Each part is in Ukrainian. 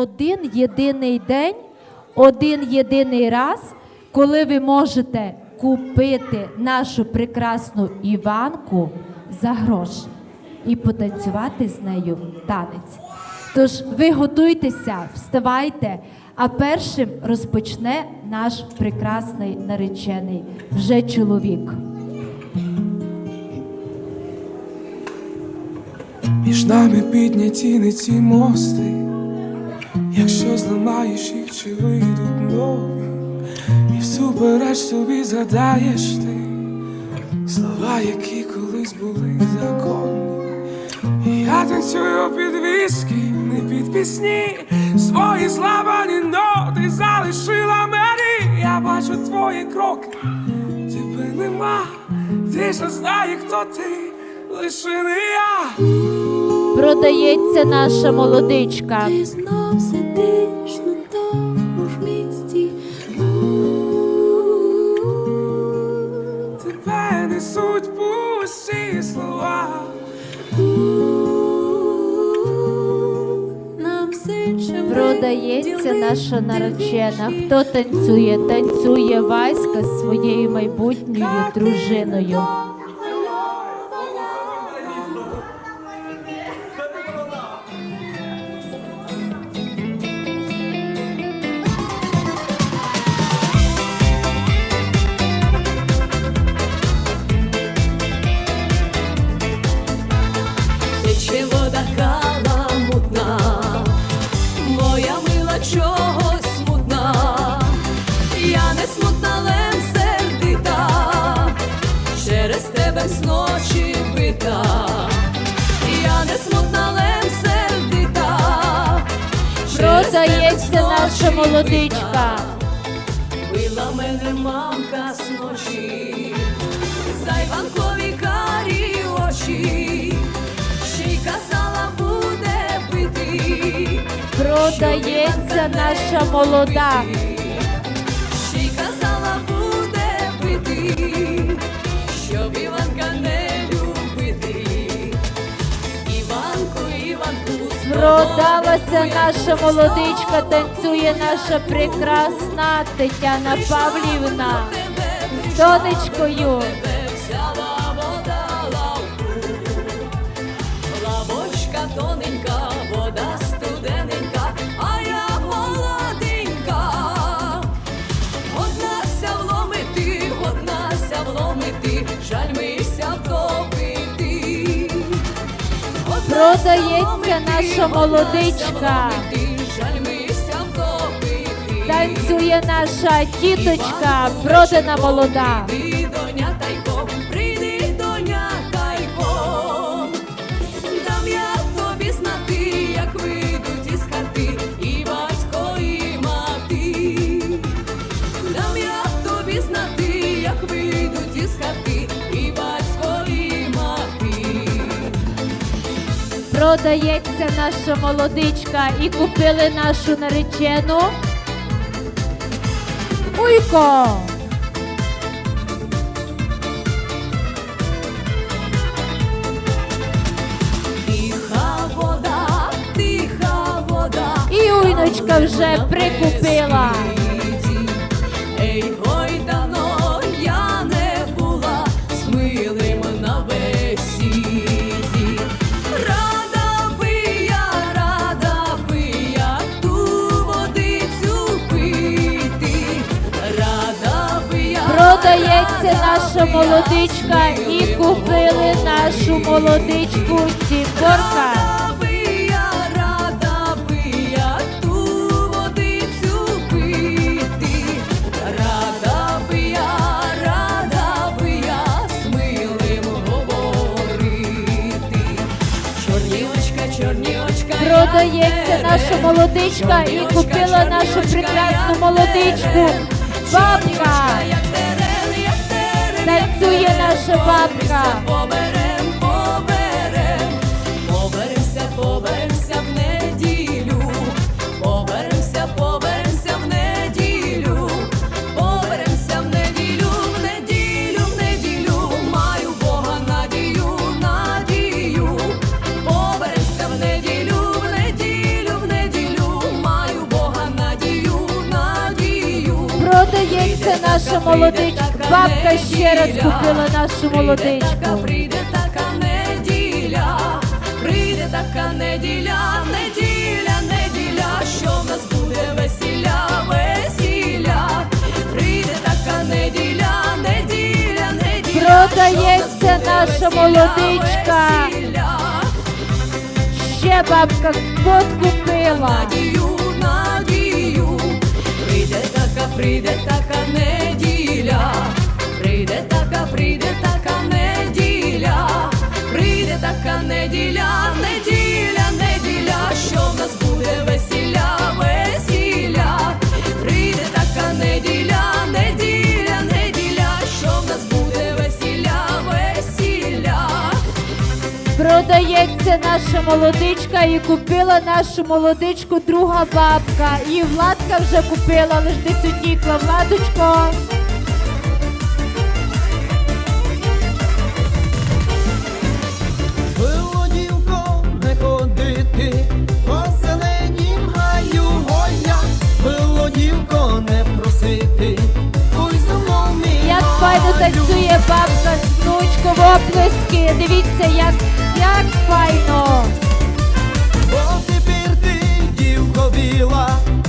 один єдиний день, один єдиний раз, коли ви можете купити нашу прекрасну Іванку за гроші і потанцювати з нею танець. Тож ви готуйтеся, вставайте, а першим розпочне наш прекрасний наречений, вже чоловік. Між нами підняті не ці мости, якщо зламаєш їх, чи вийдуть нові, і всупереч собі згадаєш ти слова, які колись були законні. І я танцюю під віскі, не під пісні, свої зламані ноти залишила мені. Я бачу твої кроки, тебе нема, ти ж знає, хто ти, лише не я. Продається наша молодичка. Сидиш на тому ж місці. Тебе несуть пусті слова. Продається наша наречена. Хто танцює? Танцює Васька з своєю майбутньою дружиною. Молодичка. Била мене мамка з ночі, зайванкові карі очі, ще й казала буде бити. Продається наша молода. Продалася наша молодичка, танцює наша прекрасна Тетяна Павлівна з донечкою. Продається наша молодичка. Танцює наша тіточка, продана молода. Продається наша молодичка і купили нашу наречену. Уйко! Тиха вода, тиха вода. І уйночка вже прикупила. Би я з милим говорити. Чорнілочка, чорнілочка. я Продається наша молодичка і купила нашу прекрасну молодичку. Бабка. Танцює наша бабка. Продається наша молодичка. Бабка ще раз купила нашу молодичку. прийде така неділя, прийде така неділя, неділя, неділя, що в нас буде весілля, весілля, прийде така неділя, неділя, неділя. Продається наша молодичка. Ще бабка подкупила. надію, надію, прийде така, прийде така неділя, прийде така, прийде така Продається наша молодичка і купила нашу молодичку друга бабка. І Владка вже купила, лиш десь утікла. Владочко. Файно танцює бабка з внучком оплески. Дивіться, як, як файно. Бо тепер ти дівко біла,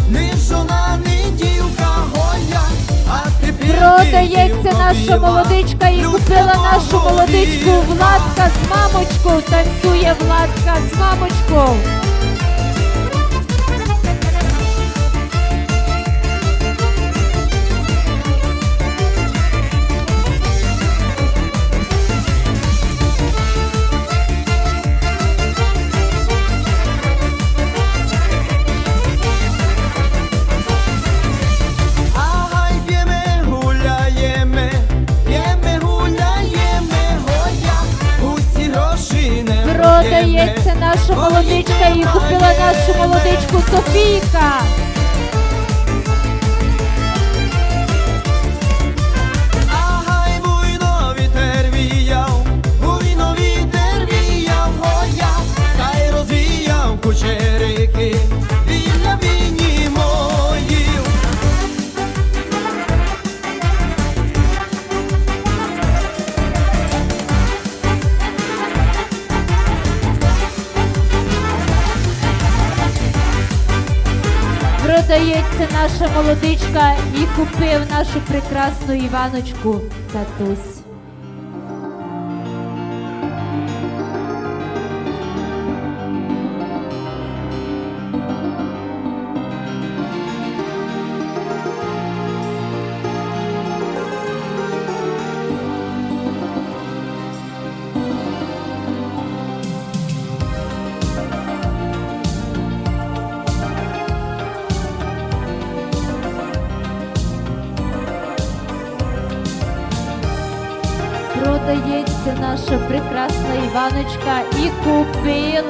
не жона, не дівка гоя, а тепер Продається наша молодичка і купила нашу молодичку. Владка з мамочкою. Танцює Владка з мамочкою. Наша молодичка і купила нашу молодичку Софійка. Продається наша молодичка і купив нашу прекрасну Іваночку татусь.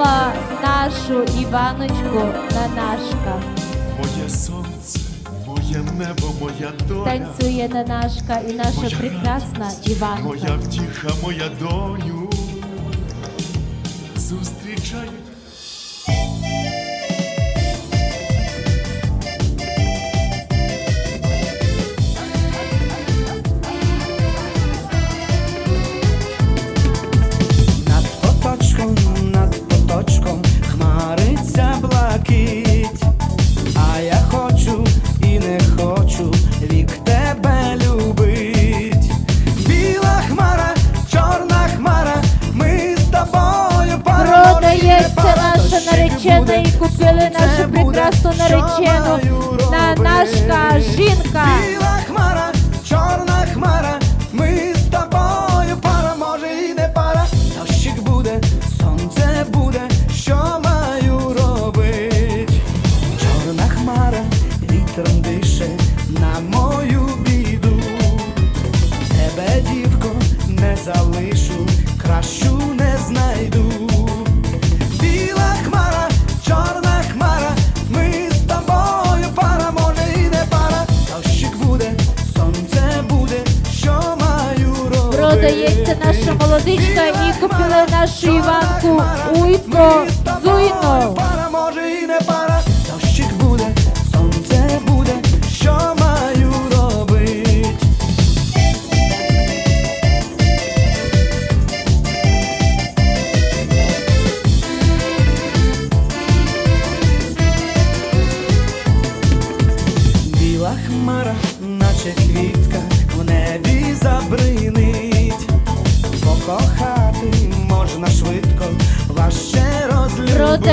Купила нашу Іваночку Нанашка. Моє сонце, моє небо, моя доля, Танцює Нанашка і наша Моя прекрасна радість, Іванка. моя втіха, моя доню. Зустрічають що наречену маю Нанашка жінка. Продається наша молодичка і купила нашу Іванку Уйко Зуйно.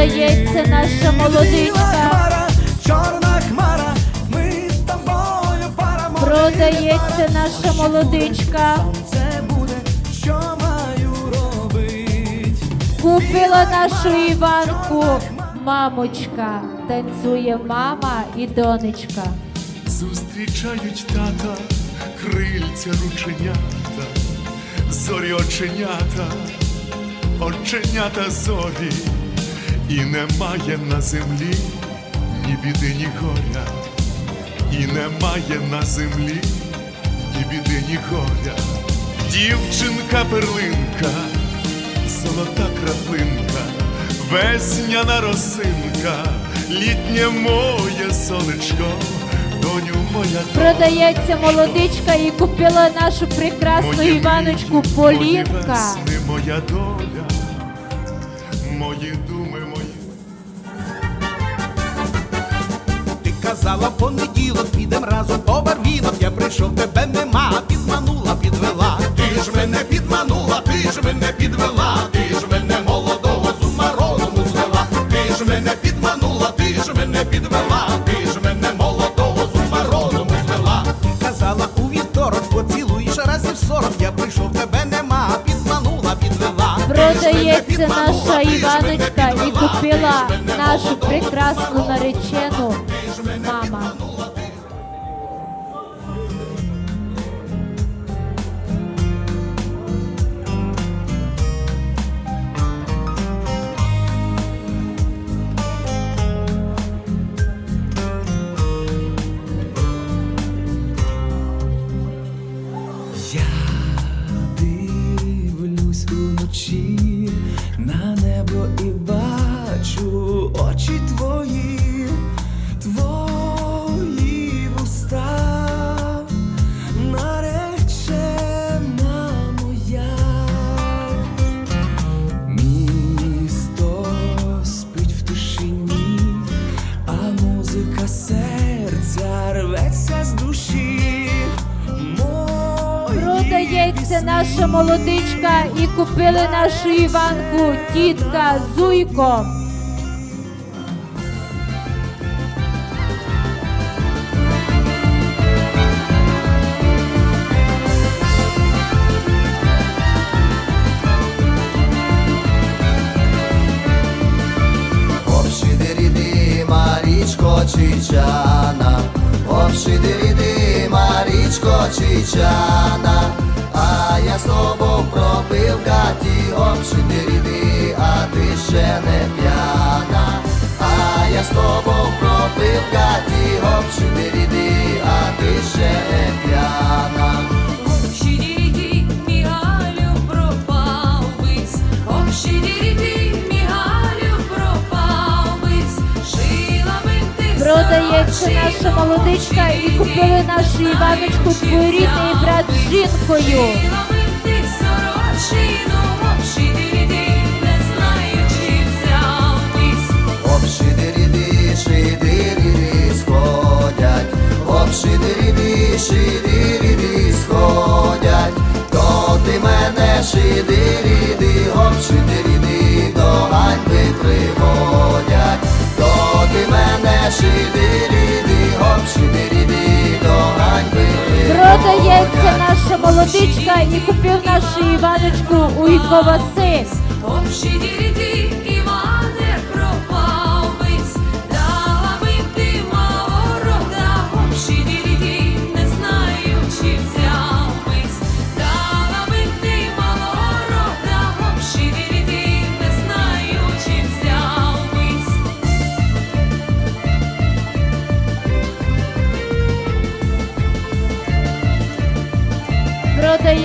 Розлюбити. Наша молодичка. хмара, чорна хмара, ми з тобою пара Продається наша молодичка. Сонце буде, що маю робить. Купила нашу Іванку мамочка. Танцює мама і донечка. Зустрічають тата, крильця рученята, зорі оченята, оченята зорі, і немає на землі ні біди, ні горя, і немає на землі ні біди, ні горя. Дівчинка перлинка, золота краплинка, весняна росинка, літнє моє сонечко, доню моя. Продається молодичка і купила нашу прекрасну Мої Іваночку мрії, Мої Полінка. весни, моя доля, мої думи, казала понеділок, підем разом по барвінок. Я прийшов, тебе нема, підманула, підвела. Ти ж мене підманула, ти ж мене підвела, ти ж мене молодого з ума звела. Ти ж мене підманула, ти ж мене підвела, Продається наша Іваночка і купила нашу прекрасну наречену мама. Уночі на небо і бачу очі твої наша молодичка і купили нашу Іванку тітка Зуйко. Марічко Чичана, обшидириди, Марічко Чичана, молодичка і купили нашу Іваночку двоюрідний брат з жінкою. Обшидириди, шидириди сходять, то ти мене шидириди, обшидириди до ганьби приводять, то ти мене шидириди, Продається наша молодичка і купив нашу Іваночку у Василь.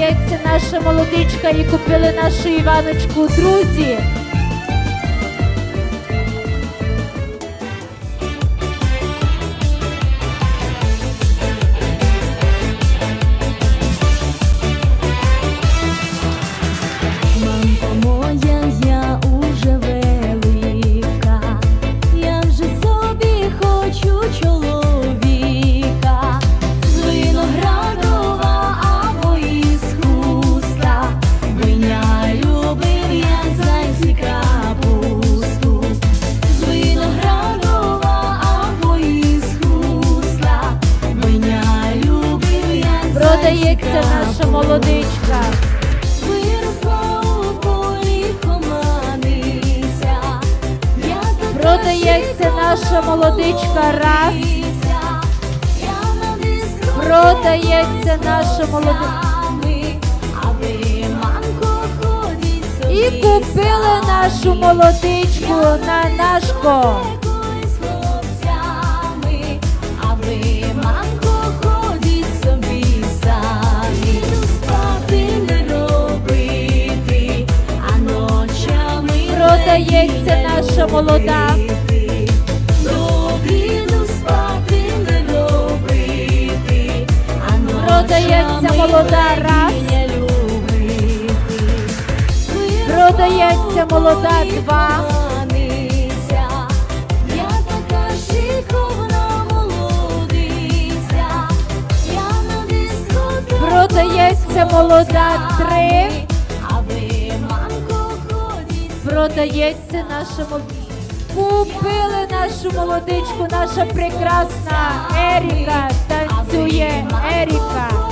Продається наша молодичка і купили нашу Іваночку друзі. Молодичка. Виросла у полі команиця. Продається наша молодичка раз. Продається наша молодичка. сами, а ви, мамко, ходіть собі І купили нашу молодичку на нашко. Колись Продається наша молода. Продається молода раз. Продається молода два. Продається молода три. Продається нашому. Купили нашу молодичку, наша прекрасна Еріка. Танцює Еріка.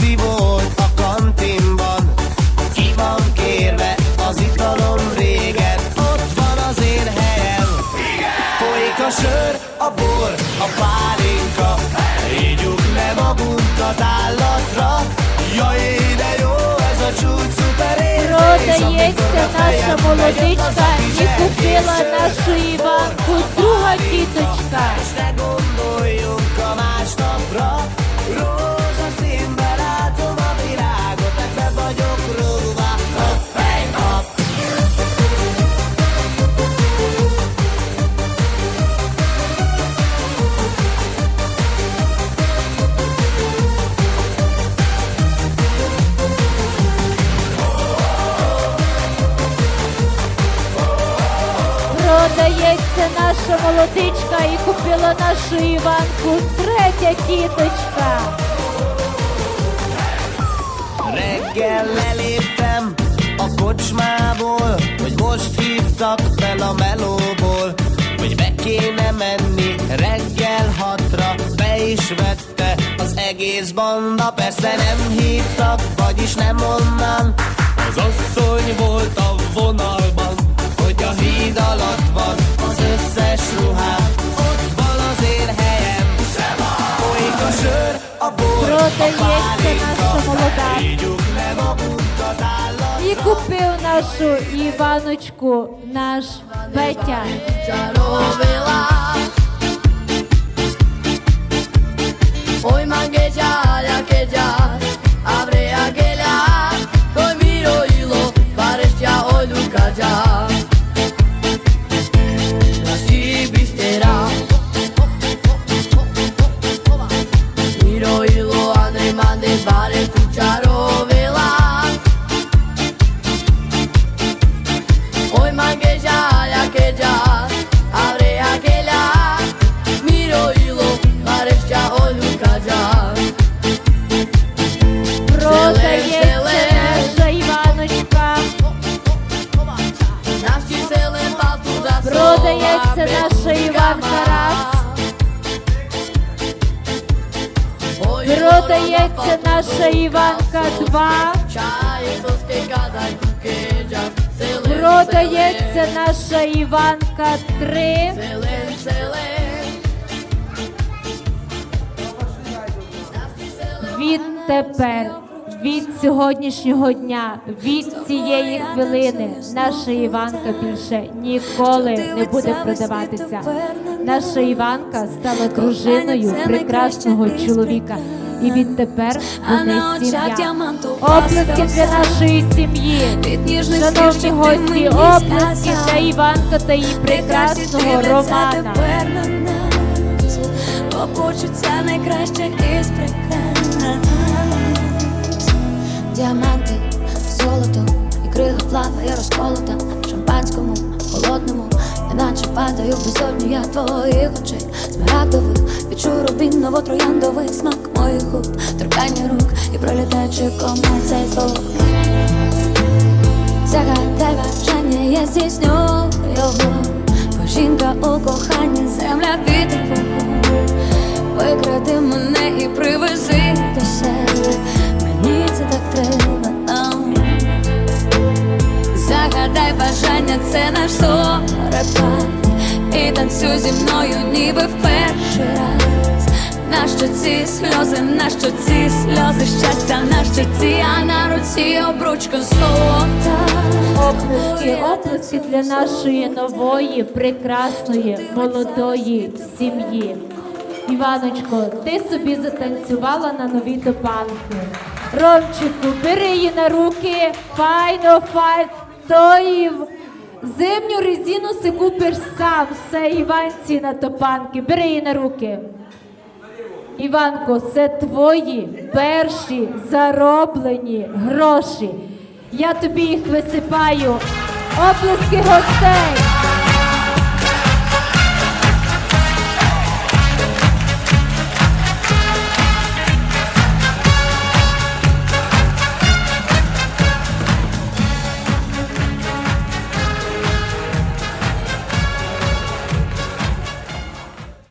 Parti volt a kantinban, ki van kérve az italom régen. Ott van az én helyem, folyik a sör, a bor, a pálinka. Ígyuk le magunkat állatra, jaj, de jó ez a csúcs szuper érzés, Продається amikor a наша fejem молодичка megy і az a купила kis нашу Іванку друга тіточка. Продається наша молодичка і купила нашу Іванку третя тіточка. Reggel leléptem a kocsmából Hogy most hívtak fel a melóból Hogy be kéne menni reggel hatra Be is vette az egész banda Persze nem hívtak, vagyis nem onnan Az asszony volt a vonalban Hogy a híd alatt van az ruhám Ott van az én helyem Folyik a sör, a bor, a pálinka. Ígyuk le magunkat állat І купив нашу Іваночку наш Петя. Чаровила Hoy mangueja que ya abre наша Іванка два. Продається наша Іванка три. Відтепер, від сьогоднішнього дня, від цієї хвилини, наша Іванка більше ніколи не буде продаватися. Наша Іванка стала дружиною прекрасного чоловіка. І відтепер вони сім'я. Оплески для нашої сім'ї. Шановні гості, оплески для Іванка та її прекрасного Романа. почуття найкраще із прикрас. Діаманти, золото і крига плаває розколота в шампанському, холодному, неначе падаю в безодню я твоїх очей, смарагдових, відчую рубіново трояндовий смак моїх губ, торкання рук і пролітаючи комет цей звук. Загадай бажання, я здійсню його жінка у коханні, земля вогонь Викради мене і привези до себе Мені це так треба Загадай бажання, це наш зорепад І танцюй зі мною, ніби в перший раз Нащо ці сльози, нащо ці сльози щастя на щоці, а на руці обручка золота Оплески, оплески для нашої нової, прекрасної, молодої сім'ї. Іваночко, ти собі затанцювала на нові топанки. Ромчику, бери її на руки, файно, файно. Тої зимню резину си купиш сам, все Іванці на топанки. Бери її на руки. Іванко, це твої перші зароблені гроші. Я тобі їх висипаю. Оплески гостей.